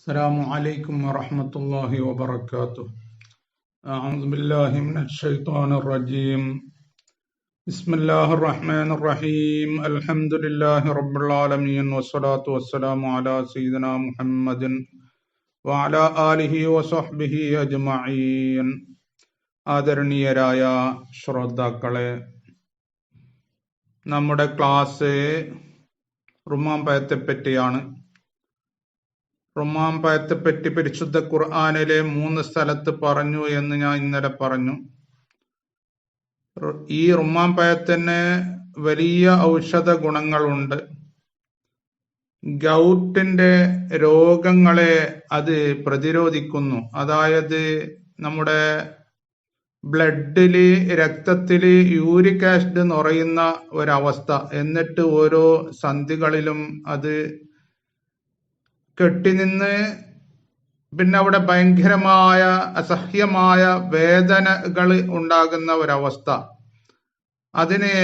السلام عليكم ورحمة الله وبركاته أعوذ بالله من الشيطان الرجيم بسم الله الرحمن الرحيم الحمد لله رب العالمين والصلاة والسلام على سيدنا محمد وعلى آله وصحبه أجمعين ആദരണീയരായ ശ്രോതാക്കളെ നമ്മുടെ ക്ലാസ് റുമാമ്പയത്തെ പറ്റിയാണ് റുമാമ്പയത്തെ പറ്റി പരിശുദ്ധ ഖുർആാനിലെ മൂന്ന് സ്ഥലത്ത് പറഞ്ഞു എന്ന് ഞാൻ ഇന്നലെ പറഞ്ഞു. ഈ റുമാമ്പയത്തിന് വലിയ ഔഷധ ഗുണങ്ങളുണ്ട്. ഗൗട്ടിന്റെ രോഗങ്ങളെ അത് പ്രതിരോധിക്കുന്നു. അതായത് നമ്മുടെ ബ്ലഡിൽ രക്തത്തിൽ യൂരിക് ആസിഡ് നിറയുന്ന ഒരവസ്ഥ. എന്നിട്ട് ഓരോ സന്ധികളിലും അത് കെട്ടിനിന്ന് പിന്നെ അവിടെ ഭയങ്കരമായ അസഹ്യമായ വേദനകൾ ഉണ്ടാകുന്ന ഒരവസ്ഥ. അതിനെ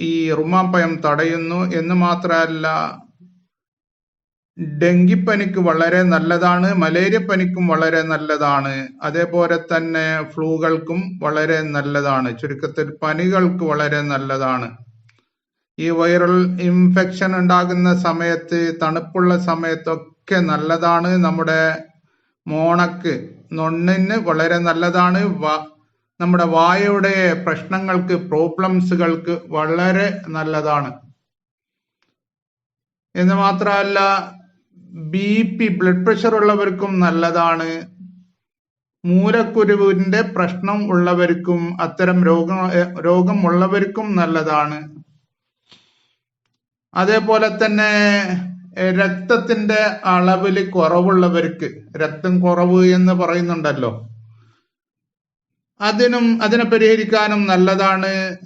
ഈ റുമാപ്പയം തടയുന്നു എന്ന് മാത്രമല്ല ഡെങ്കിപ്പനിക്ക് വളരെ നല്ലതാണ് മലേറിയപ്പനിക്കും വളരെ നല്ലതാണ് അതേപോലെ തന്നെ ഫ്ലൂകൾക്കും വളരെ നല്ലതാണ് ചുരുക്കത്തിൽ പനികൾക്ക് വളരെ നല്ലതാണ്. ഈ വൈറൽ ഇൻഫെക്ഷൻ ഉണ്ടാകുന്ന സമയത്ത് തണുപ്പുള്ള സമയത്തൊക്കെ നല്ലതാണ്. നമ്മുടെ മോണക്ക് നൊണ്ണിന് വളരെ നല്ലതാണ്. നമ്മുടെ വായയുടെ പ്രശ്നങ്ങൾക്ക് പ്രോബ്ലംസുകൾക്ക് വളരെ നല്ലതാണ്. എന്ന് മാത്രമല്ല ബി പി ബ്ലഡ് പ്രഷർ ഉള്ളവർക്കും നല്ലതാണ്. മൂലക്കുരുവിന്റെ പ്രശ്നം ഉള്ളവർക്കും അത്തരം രോഗം രോഗം ഉള്ളവർക്കും നല്ലതാണ്. അതേപോലെ തന്നെ രക്തത്തിന്റെ അളവിൽ കുറവുള്ളവർക്ക് രക്തം കുറവ് എന്ന് പറയുന്നുണ്ടല്ലോ. അതിനും അതിനെ പരിഹരിക്കാനും നല്ലതാണ്.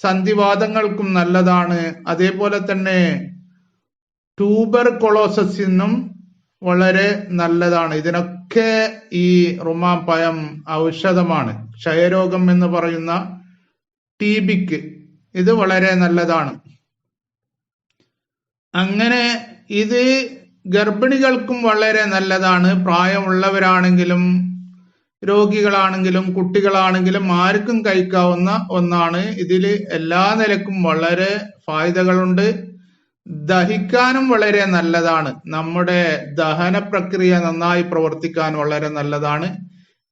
സന്ധിവാദങ്ങൾക്കും നല്ലതാണ്. അതേപോലെ തന്നെ ട്യൂബർ കൊളോസസിനും വളരെ നല്ലതാണ്. ഇതിനൊക്കെ ഈ റുമാപ്പയം ഔഷധമാണ്. ക്ഷയരോഗം എന്ന് പറയുന്ന ടി ബിക്ക് ഇത് വളരെ നല്ലതാണ്. അങ്ങനെ ഇത് ഗർഭിണികൾക്കും വളരെ നല്ലതാണ്. പ്രായമുള്ളവരാണെങ്കിലും രോഗികളാണെങ്കിലും കുട്ടികളാണെങ്കിലും ആർക്കും കഴിക്കാവുന്ന ഒന്നാണ്. ഇതിൽ എല്ലാ നിലക്കും വളരെ ഫായ്ദകളുണ്ട്. ദഹിക്കാനും വളരെ നല്ലതാണ്. നമ്മുടെ ദഹന പ്രക്രിയ നന്നായി പ്രവർത്തിക്കാൻ വളരെ നല്ലതാണ്.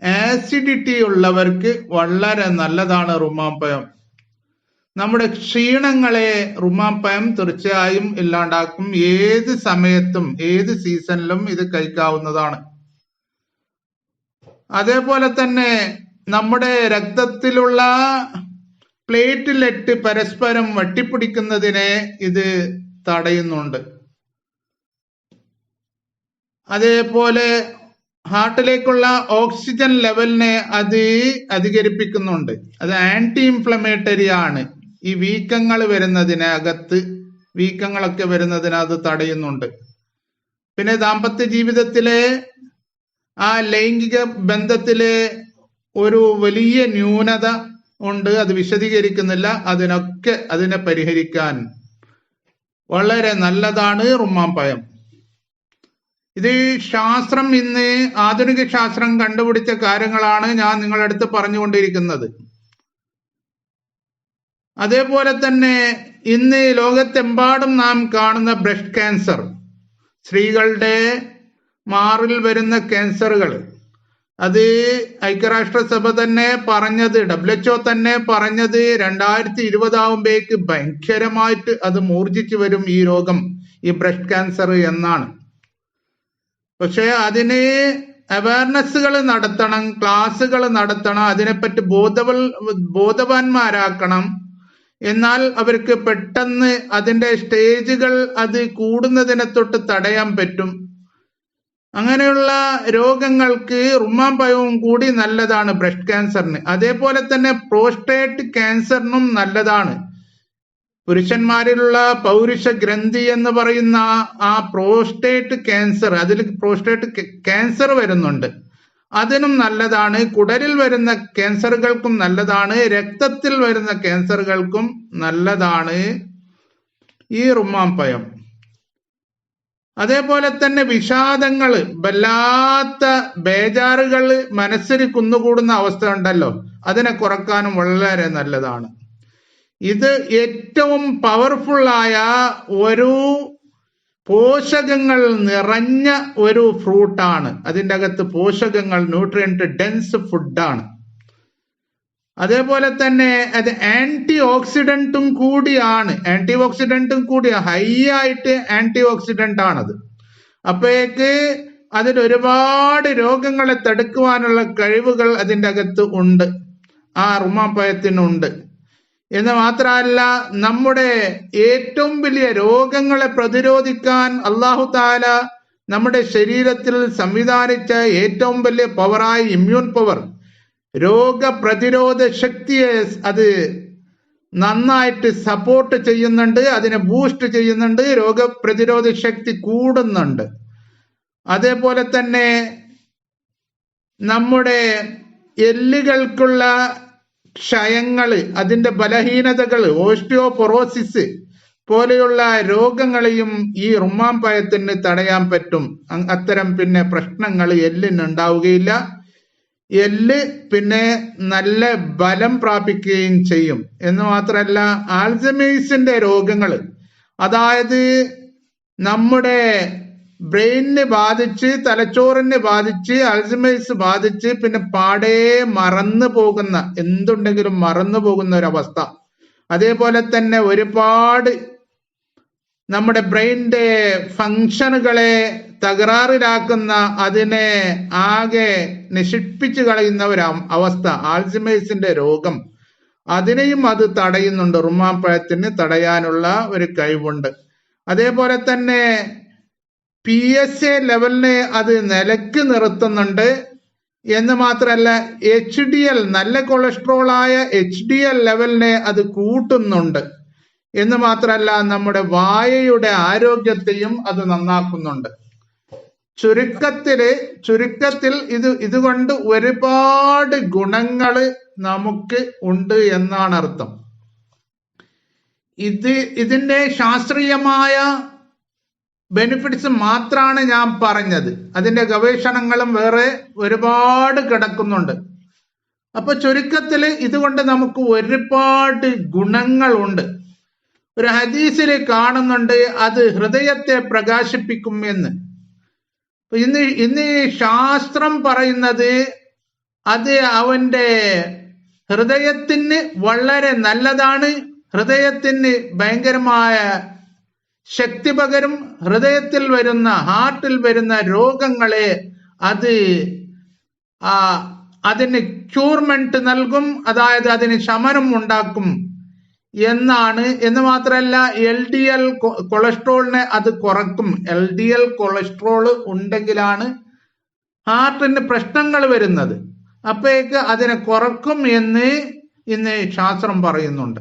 ആസിഡിറ്റി ഉള്ളവർക്ക് വളരെ നല്ലതാണ് റുമാമ്പയം നമ്മുടെ ക്ഷീണങ്ങളെ റുമാപ്പയം തീർച്ചയായും ഇല്ലാണ്ടാക്കും. ഏത് സമയത്തും ഏത് സീസണിലും ഇത് കഴിക്കാവുന്നതാണ്. അതേപോലെ തന്നെ നമ്മുടെ രക്തത്തിലുള്ള പ്ലേറ്റ്ലെറ്റ് പരസ്പരം വട്ടിപ്പിടിക്കുന്നതിനെ ഇത് തടയുന്നുണ്ട്. അതേപോലെ ഹാർട്ടിലേക്കുള്ള ഓക്സിജൻ ലെവലിനെ അത് അധികരിപ്പിക്കുന്നുണ്ട്. അത് ആന്റി ഇൻഫ്ലമേറ്ററി ആണ് ഈ വീക്കങ്ങൾ വരുന്നതിനകത്ത് വീക്കങ്ങളൊക്കെ വരുന്നതിന് അത് തടയുന്നുണ്ട്. പിന്നെ ദാമ്പത്യ ജീവിതത്തിലെ ആ ലൈംഗിക ബന്ധത്തിലെ ഒരു വലിയ ന്യൂനത ഉണ്ട് അത് വിശദീകരിക്കുന്നില്ല. അതിനൊക്കെ അതിനെ പരിഹരിക്കാൻ വളരെ നല്ലതാണ് റുമ്മാമ്പയം ഇത് ശാസ്ത്രം ഇന്ന് ആധുനിക ശാസ്ത്രം കണ്ടുപിടിച്ച കാര്യങ്ങളാണ് ഞാൻ നിങ്ങളടുത്ത് പറഞ്ഞുകൊണ്ടിരിക്കുന്നത്. അതേപോലെ തന്നെ ഇന്ന് ലോകത്തെമ്പാടും നാം കാണുന്ന ബ്രസ്റ്റ് ക്യാൻസർ സ്ത്രീകളുടെ മാറിൽ വരുന്ന ക്യാൻസറുകൾ. അത് ഐക്യരാഷ്ട്രസഭ തന്നെ പറഞ്ഞത് ഡബ്ല്യു തന്നെ പറഞ്ഞത് രണ്ടായിരത്തി ഇരുപതാവുമ്പോഴേക്ക് ഭയങ്കരമായിട്ട് അത് മൂർജിച്ചു വരും ഈ രോഗം ഈ ബ്രസ്റ്റ് ക്യാൻസർ എന്നാണ്. പക്ഷെ അതിന് അവയർനെസ്സുകൾ നടത്തണം ക്ലാസ്സുകൾ നടത്തണം അതിനെപ്പറ്റി ബോധവൽ ബോധവാന്മാരാക്കണം. എന്നാൽ അവർക്ക് പെട്ടെന്ന് അതിന്റെ സ്റ്റേജുകൾ അത് കൂടുന്നതിനെ തൊട്ട് തടയാൻ പറ്റും. അങ്ങനെയുള്ള രോഗങ്ങൾക്ക് റുമാമ്പയവും കൂടി നല്ലതാണ് ബ്രസ്റ്റ് ക്യാൻസറിന്. അതേപോലെ തന്നെ പ്രോസ്റ്റേറ്റ് ക്യാൻസറിനും നല്ലതാണ്. പുരുഷന്മാരിലുള്ള പൗരുഷ ഗ്രന്ഥി എന്ന് പറയുന്ന ആ പ്രോസ്റ്റേറ്റ് ക്യാൻസർ അതിൽ പ്രോസ്റ്റേറ്റ് ക്യാൻസർ വരുന്നുണ്ട്. അതിനും നല്ലതാണ്. കുടലിൽ വരുന്ന ക്യാൻസറുകൾക്കും നല്ലതാണ്. രക്തത്തിൽ വരുന്ന ക്യാൻസറുകൾക്കും നല്ലതാണ്. ഈ റുമാമ്പയം അതേപോലെ തന്നെ വിഷാദങ്ങൾ വല്ലാത്ത ബേജാറുകൾ മനസ്സിൽ കുന്നുകൂടുന്ന അവസ്ഥ ഉണ്ടല്ലോ. അതിനെ കുറക്കാനും വളരെ നല്ലതാണ്. ഇത് ഏറ്റവും പവർഫുള്ളായ ഒരു പോഷകങ്ങൾ നിറഞ്ഞ ഒരു ഫ്രൂട്ടാണ്. അതിന്റെ അകത്ത് പോഷകങ്ങൾ ന്യൂട്രിയന്റ് ഡെൻസ് ഫുഡാണ് അതേപോലെ തന്നെ അത് ആന്റി ഓക്സിഡന്റും കൂടിയാണ്. ആന്റി ഓക്സിഡന്റും കൂടി ഹൈ ആയിട്ട് ആന്റി ഓക്സിഡന്റ് ആണത്. അപ്പോഴേക്ക് അതിൽ ഒരുപാട് രോഗങ്ങളെ തടുക്കുവാനുള്ള കഴിവുകൾ അതിന്റെ അകത്ത് ഉണ്ട്. ആ റുമാപ്പയത്തിനുണ്ട്. എന്ന് മാത്രമല്ല നമ്മുടെ ഏറ്റവും വലിയ രോഗങ്ങളെ പ്രതിരോധിക്കാൻ അള്ളാഹു താല നമ്മുടെ ശരീരത്തിൽ സംവിധാനിച്ച ഏറ്റവും വലിയ പവറായ ഇമ്മ്യൂൺ പവർ രോഗപ്രതിരോധ ശക്തിയെ അത് നന്നായിട്ട് സപ്പോർട്ട് ചെയ്യുന്നുണ്ട് അതിനെ ബൂസ്റ്റ് ചെയ്യുന്നുണ്ട് രോഗപ്രതിരോധ ശക്തി കൂടുന്നുണ്ട്. അതേപോലെ തന്നെ നമ്മുടെ എല്ലുകൾക്കുള്ള ക്ഷയങ്ങൾ അതിന്റെ ബലഹീനതകൾ ഓസ്റ്റിയോപൊറോസിസ് പോലെയുള്ള രോഗങ്ങളെയും ഈ റുമാൻ പയത്തിന് തടയാൻ പറ്റും. അത്തരം പിന്നെ പ്രശ്നങ്ങൾ എല്ലിന് ഉണ്ടാവുകയില്ല. എല്ല് പിന്നെ നല്ല ബലം പ്രാപിക്കുകയും ചെയ്യും. എന്ന് മാത്രമല്ല ആൽസമേഴ്സിന്റെ രോഗങ്ങൾ അതായത് നമ്മുടെ ബ്രെയിനിനെ ബാധിച്ച് തലച്ചോറിനെ ബാധിച്ച് അൾസിമേഴ്സ് ബാധിച്ച് പിന്നെ പാടേ മറന്നു പോകുന്ന എന്തുണ്ടെങ്കിലും മറന്നു പോകുന്ന ഒരവസ്ഥ. അതേപോലെ തന്നെ ഒരുപാട് നമ്മുടെ ബ്രെയിനിന്റെ ഫങ്ഷനുകളെ തകരാറിലാക്കുന്ന അതിനെ ആകെ നശിപ്പിച്ചു കളയുന്ന ഒരു അവസ്ഥ ആൽസിമേഴ്സിന്റെ രോഗം. അതിനെയും അത് തടയുന്നുണ്ട്. റുമാപ്പഴത്തിന് തടയാനുള്ള ഒരു കഴിവുണ്ട്. അതേപോലെ തന്നെ പി എസ് എ ലെവലിനെ അത് നിലയ്ക്ക് നിർത്തുന്നുണ്ട്. എന്ന് മാത്രമല്ല എച്ച് ഡി എൽ നല്ല കൊളസ്ട്രോളായ എച്ച് ഡി എൽ ലെവലിനെ അത് കൂട്ടുന്നുണ്ട്. എന്ന് മാത്രമല്ല നമ്മുടെ വായയുടെ ആരോഗ്യത്തെയും അത് നന്നാക്കുന്നുണ്ട്. ചുരുക്കത്തിൽ ചുരുക്കത്തിൽ ഇത് ഇതുകൊണ്ട് ഒരുപാട് ഗുണങ്ങൾ നമുക്ക് ഉണ്ട് എന്നാണ് അർത്ഥം. ഇത് ഇതിന്റെ ശാസ്ത്രീയമായ ബെനിഫിറ്റ്സ് മാത്രമാണ് ഞാൻ പറഞ്ഞത്. അതിന്റെ ഗവേഷണങ്ങളും വേറെ ഒരുപാട് കിടക്കുന്നുണ്ട്. അപ്പൊ ചുരുക്കത്തിൽ ഇതുകൊണ്ട് നമുക്ക് ഒരുപാട് ഗുണങ്ങളുണ്ട്. ഒരു ഹദീസിൽ കാണുന്നുണ്ട് അത് ഹൃദയത്തെ പ്രകാശിപ്പിക്കും എന്ന്. ഇന്ന് ഇന്ന് ശാസ്ത്രം പറയുന്നത് അത് അവന്റെ ഹൃദയത്തിന് വളരെ നല്ലതാണ്. ഹൃദയത്തിന് ഭയങ്കരമായ ശക്തി പകരും ഹൃദയത്തിൽ വരുന്ന ഹാർട്ടിൽ വരുന്ന രോഗങ്ങളെ അത് അതിന് ക്യൂർമെന്റ് നൽകും അതായത് അതിന് ശമനം ഉണ്ടാക്കും എന്നാണ്. എന്ന് മാത്രമല്ല എൽ ഡി എൽ കൊളസ്ട്രോളിനെ അത് കുറക്കും. എൽ ഡി എൽ കൊളസ്ട്രോൾ ഉണ്ടെങ്കിലാണ് ഹാർട്ടിന് പ്രശ്നങ്ങൾ വരുന്നത്. അപ്പോഴേക്ക് അതിനെ കുറക്കും എന്ന് ഇന്ന് ശാസ്ത്രം പറയുന്നുണ്ട്.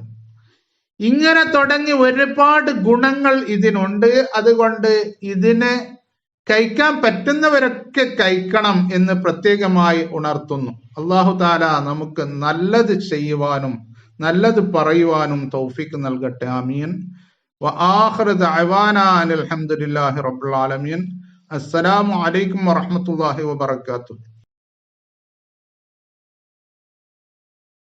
ഇങ്ങനെ തുടങ്ങി ഒരുപാട് ഗുണങ്ങൾ ഇതിനുണ്ട്. അതുകൊണ്ട് ഇതിനെ കഴിക്കാൻ പറ്റുന്നവരൊക്കെ കഴിക്കണം എന്ന് പ്രത്യേകമായി ഉണർത്തുന്നു. അള്ളാഹു താല നമുക്ക് നല്ലത് ചെയ്യുവാനും നല്ലത് പറയുവാനും തൗഫിക്ക് നൽകട്ടെ. ആമീൻ. അലഹമുല്ലാഹി റബുലാലമീൻ അസ്സലാമു അലൈക്കും വറഹമത്തല്ലാഹി വബർക്കാത്തു